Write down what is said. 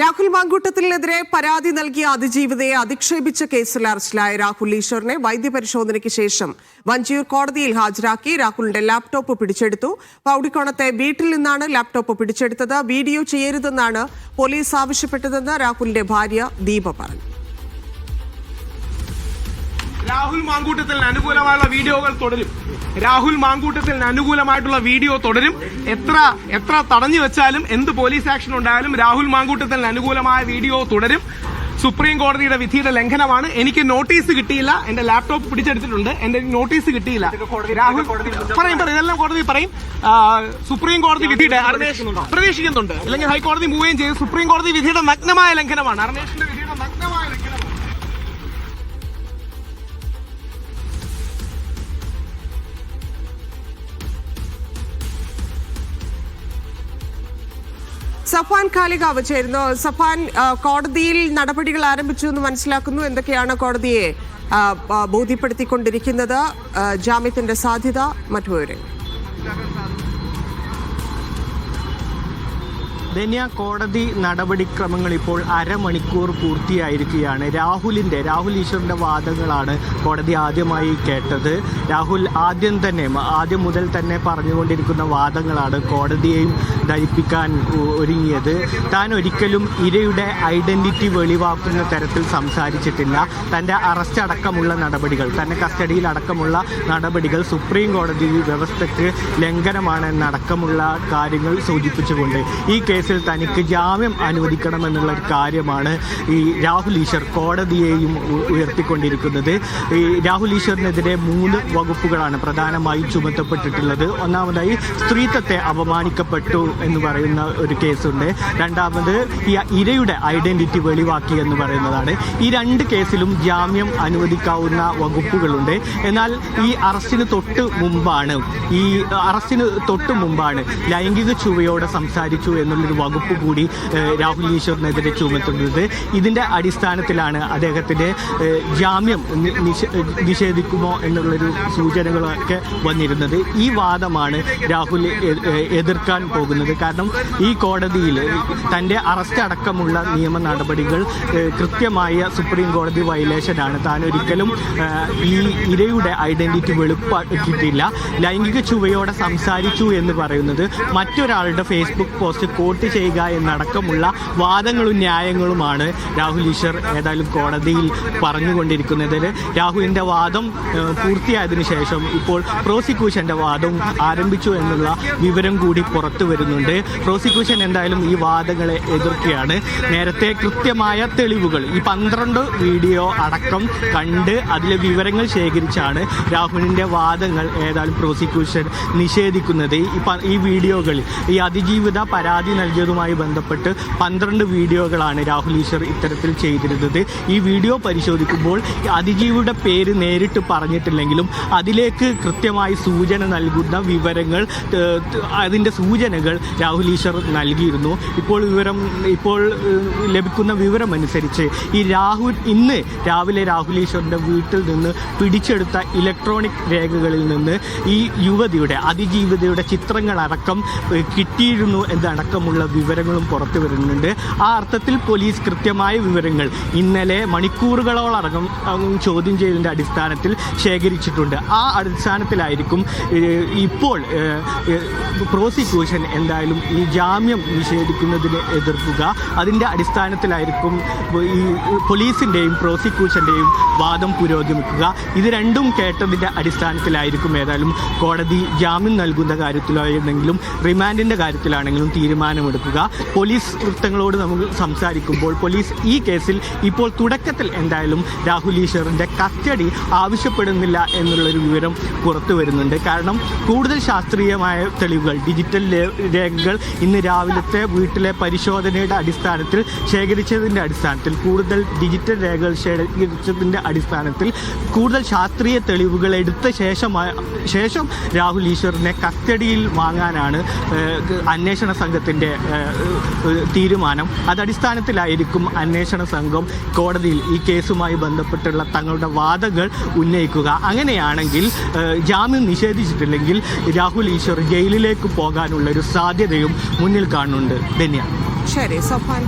രാഹുൽ മാങ്കൂട്ടത്തിനെതിരെ പരാതി നൽകിയ അതിജീവിതയെ അധിക്ഷേപിച്ച കേസിൽ അറസ്റ്റിലായ രാഹുൽ ഈശ്വറിനെ വൈദ്യപരിശോധനയ്ക്ക് ശേഷം വഞ്ചിയൂർ കോടതിയിൽ ഹാജരാക്കി രാഹുലിന്റെ ലാപ്ടോപ്പ് പിടിച്ചെടുത്തു. പൗടിക്കോണത്തെ വീട്ടിൽ നിന്നാണ് ലാപ്ടോപ്പ് പിടിച്ചെടുത്തത്. വീഡിയോ ചെയ്യരുതെന്നാണ് പോലീസ് ആവശ്യപ്പെട്ടതെന്ന് രാഹുലിന്റെ ഭാര്യ ദീപ പറഞ്ഞു. രാഹുൽ മാങ്കൂട്ടത്തിന് അനുകൂലമായുള്ള വീഡിയോകൾ തുടരും. രാഹുൽ മാങ്കൂട്ടത്തിന് അനുകൂലമായിട്ടുള്ള വീഡിയോ തുടരും. എത്ര എത്ര തടഞ്ഞു വെച്ചാലും എന്ത് പോലീസ് ആക്ഷൻ ഉണ്ടായാലും രാഹുൽ മാങ്കൂട്ടത്തിന് അനുകൂലമായ വീഡിയോ തുടരും. സുപ്രീം കോടതിയുടെ വിധിയുടെ ലംഘനമാണ്. എനിക്ക് നോട്ടീസ് കിട്ടിയില്ല. എന്റെ ലാപ്ടോപ്പ് പിടിച്ചെടുത്തിട്ടുണ്ട്. എന്റെ നോട്ടീസ് കിട്ടിയില്ല. രാഹുൽ പറയും പറയും. ഇതെല്ലാം കോടതി പറയും. സുപ്രീം കോടതി വിധിയുടെ പ്രതീക്ഷിക്കുന്നുണ്ട് അല്ലെങ്കിൽ ഹൈക്കോടതി മൂവുകയും ചെയ്ത് സുപ്രീം കോടതി വിധിയുടെ നഗ്നമായ ലംഘനമാണ്. അർണേഷിന്റെ സഫാൻ കാലികാവ് ചേരുന്നു. സഫാൻ കോടതിയിൽ നടപടികൾ ആരംഭിച്ചു എന്ന് മനസ്സിലാക്കുന്നു. എന്തൊക്കെയാണ് കോടതിയെ ബോധ്യപ്പെടുത്തിക്കൊണ്ടിരിക്കുന്നത്? ജാമ്യത്തിന്റെ സാധ്യത മറ്റു വിവരങ്ങൾ. ധന്യ കോടതി നടപടിക്രമങ്ങൾ ഇപ്പോൾ അരമണിക്കൂർ പൂർത്തിയായിരിക്കുകയാണ്. രാഹുലിന്റെ രാഹുൽ ഈശ്വറിന്റെ വാദങ്ങളാണ് കോടതി ആദ്യമായി കേട്ടത്. രാഹുൽ ആദ്യം തന്നെ ആദ്യം മുതൽ തന്നെ പറഞ്ഞുകൊണ്ടിരിക്കുന്ന വാദങ്ങളാണ് കോടതിയെയും ധരിപ്പിക്കാൻ ഒരുങ്ങിയത്. താൻ ഒരിക്കലും ഇരയുടെ ഐഡന്റിറ്റി വെളിവാക്കുന്ന തരത്തിൽ സംസാരിച്ചിട്ടില്ല. തന്റെ അറസ്റ്റ് അടക്കമുള്ള നടപടികൾ തന്നെ കസ്റ്റഡിയിൽ അടക്കമുള്ള നടപടികൾ സുപ്രീം കോടതി വ്യവസ്ഥയ്ക്ക് ലംഘനമാണെന്നടക്കമുള്ള കാര്യങ്ങൾ സൂചിപ്പിച്ചുകൊണ്ട് ഈ കേസിൽ തനിക്ക് ജാമ്യം അനുവദിക്കണമെന്നുള്ള ഒരു കാര്യമാണ് ഈ രാഹുൽ ഈശ്വർ കോടതിയെയും ഉയർത്തിക്കൊണ്ടിരിക്കുന്നത്. ഈ രാഹുൽ ഈശ്വറിനെതിരെ മൂന്ന് വകുപ്പുകളാണ് പ്രധാനമായും ചുമത്തപ്പെട്ടിട്ടുള്ളത്. ഒന്നാമതായി സ്ത്രീത്വത്തെ അപമാനിക്കപ്പെട്ടു എന്ന് പറയുന്ന ഒരു കേസുണ്ട്. രണ്ടാമത് ഈ ഇരയുടെ ഐഡന്റിറ്റി വെളിവാക്കി എന്ന് പറയുന്നതാണ്. ഈ രണ്ട് കേസിലും ജാമ്യം അനുവദിക്കാവുന്ന വകുപ്പുകളുണ്ട്. എന്നാൽ ഈ അറസ്റ്റിന് തൊട്ട് മുമ്പാണ് ഈ അറസ്റ്റിന് തൊട്ട് മുമ്പാണ് ലൈംഗിക ചുവയോടെ സംസാരിച്ചു എന്നുള്ളൊരു വകുപ്പ് കൂടി രാഹുൽ ഈശ്വറിനെതിരെ ചുമത്തുന്നത്. ഇതിന്റെ അടിസ്ഥാനത്തിലാണ് അദ്ദേഹത്തിന്റെ ജാമ്യം നിഷേധിക്കുമോ എന്നുള്ളൊരു സൂചനകളൊക്കെ വന്നിരുന്നത്. ഈ വാദമാണ് രാഹുൽ എതിർക്കാൻ പോകുന്നത്. കാരണം ഈ കോടതിയിൽ തന്റെ അറസ്റ്റ് അടക്കമുള്ള നിയമ നടപടികൾ കൃത്യമായ സുപ്രീം കോടതി വയലേഷനാണ്. താൻ ഒരിക്കലും ഈ ഇരയുടെ ഐഡന്റിറ്റി വെളുപ്പാക്കിയിട്ടില്ല. ലൈംഗിക ചുവയോടെ സംസാരിച്ചു എന്ന് പറയുന്നത് മറ്റൊരാളുടെ ഫേസ്ബുക്ക് പോസ്റ്റ് കോട്ട് ചെയ്യുക എന്നടക്കമുള്ള വാദങ്ങളും ന്യായങ്ങളുമാണ് രാഹുൽ ഈശ്വർ ഏതായാലും കോടതിയിൽ പറഞ്ഞുകൊണ്ടിരിക്കുന്നത് രാഹുലിന്റെ വാദം പൂർത്തിയായതിനു ശേഷം ഇപ്പോൾ പ്രോസിക്യൂഷന്റെ വാദം ആരംഭിച്ചു എന്നുള്ള വിവരം കൂടി പുറത്തു വരുന്നുണ്ട്. പ്രോസിക്യൂഷൻ എന്തായാലും ഈ വാദങ്ങളെ എതിർക്കുകയാണ്. നേരത്തെ കൃത്യമായ തെളിവുകൾ ഈ പന്ത്രണ്ട് വീഡിയോ അടക്കം കണ്ട് അതിലെ വിവരങ്ങൾ ശേഖരിച്ചാണ് രാഹുലിന്റെ വാദങ്ങൾ ഏതായാലും പ്രോസിക്യൂഷൻ നിഷേധിക്കുന്നത്. ഈ വീഡിയോകളിൽ ഈ അതിജീവിത പരാതി നൽകിയതുമായി ബന്ധപ്പെട്ട് പന്ത്രണ്ട് വീഡിയോകളാണ് രാഹുൽ ഈശ്വർ ഇത്തരത്തിൽ ചെയ്തിരുന്നത്. ഈ വീഡിയോ പരിശോധിക്കുമ്പോൾ അതിജീവിയുടെ പേര് നേരിട്ട് പറഞ്ഞിട്ടില്ലെങ്കിലും അതിലേക്ക് കൃത്യമായി സൂചന നൽകുന്ന വിവരങ്ങൾ അതിന്റെ സൂചനകൾ രാഹുൽ ഈശ്വർ നൽകിയിരുന്നു. ഇപ്പോൾ വിവരം ഇപ്പോൾ ലഭിക്കുന്ന വിവരമനുസരിച്ച് ഈ രാഹുൽ ഇന്ന് രാവിലെ രാഹുൽ ഈശ്വറിന്റെ വീട്ടിൽ നിന്ന് പിടിച്ചെടുത്ത ഇലക്ട്രോണിക് രേഖകളിൽ നിന്ന് ഈ യുവതിയുടെ അതിജീവിതയുടെ ചിത്രങ്ങളടക്കം കിട്ടിയിരുന്നു എന്നടക്കമുള്ള വിവരങ്ങളും പുറത്തു വരുന്നുണ്ട്. ആ അർത്ഥത്തിൽ പോലീസ് കൃത്യമായ വിവരങ്ങൾ ഇന്നലെ മണിക്കൂറുകളോളടക്കം ഉം, ചോദ്യം ചെയ്തതിന്റെ അടിസ്ഥാനത്തിൽ ശേഖരിച്ചിട്ടുണ്ട്. ആ അടിസ്ഥാനത്തിലായിരിക്കും ഇപ്പോൾ പ്രോസിക്യൂഷൻ എന്തായാലും ഈ ജാമ്യം നിഷേധിക്കുന്നതിനെ എതിർക്കുക. അതിന്റെ അടിസ്ഥാനത്തിലായിരിക്കും ഈ പോലീസിന്റെയും പ്രോസിക്യൂഷന്റെയും വാദം പുരോഗമിക്കുക. ഇത് രണ്ടും കേട്ടതിന്റെ അടിസ്ഥാനത്തിലായിരിക്കും ഏതായാലും കോടതി ജാമ്യം നൽകുന്ന കാര്യത്തിലായിരുന്നെങ്കിലും റിമാൻഡിന്റെ കാര്യത്തിലാണെങ്കിലും തീരുമാനമെടുക്കുക പോലീസ് വൃത്തങ്ങളോട് നമുക്ക് സംസാരിക്കുമ്പോൾ പോലീസ് ഈ കേസിൽ ഇപ്പോൾ തുടക്കത്തിൽ എന്തായാലും രാഹുൽ ഈശ്വറിന്റെ കസ്റ്റഡി ആവശ്യപ്പെടുന്നില്ല എന്നുള്ളൊരു വിവരം പുറത്തു വരുന്നുണ്ട്. കാരണം കൂടുതൽ ശാസ്ത്രീയമായ തെളിവുകൾ ഡിജിറ്റൽ രേഖകൾ ഇന്ന് രാവിലത്തെ വീട്ടിലെ പരിശോധനയുടെ അടിസ്ഥാനത്തിൽ ശേഖരിച്ചതിന്റെ അടിസ്ഥാനത്തിൽ കൂടുതൽ ഡിജിറ്റൽ രേഖകൾ ശേഖരിച്ചതിന്റെ അടിസ്ഥാനത്തിൽ കൂടുതൽ ശാസ്ത്രീയ തെളിവുകൾ എടുത്ത ശേഷമായ ശേഷം രാഹുൽ ഈശ്വറിനെ കസ്റ്റഡിയിൽ വാങ്ങാനാണ് അന്വേഷണ സംഘത്തിന്റെ തീരുമാനം. അതടിസ്ഥാനത്തിലായിരിക്കും അന്വേഷണ സംഘം കോടതിയിൽ ഈ കേസുമായി ബന്ധപ്പെട്ടുള്ള തങ്ങളുടെ വാദങ്ങൾ ഉന്നയിക്കുക. അങ്ങനെയാണെങ്കിൽ ജാമ്യം നിഷേധിച്ചിട്ടില്ലെങ്കിൽ രാഹുൽ ഈശ്വർ ജയിലിലേക്ക് പോകാനുള്ള ഒരു സാധ്യതയും മുന്നിൽ കാണുന്നുണ്ട്. ധന്യ. ശരി സഫാൻ.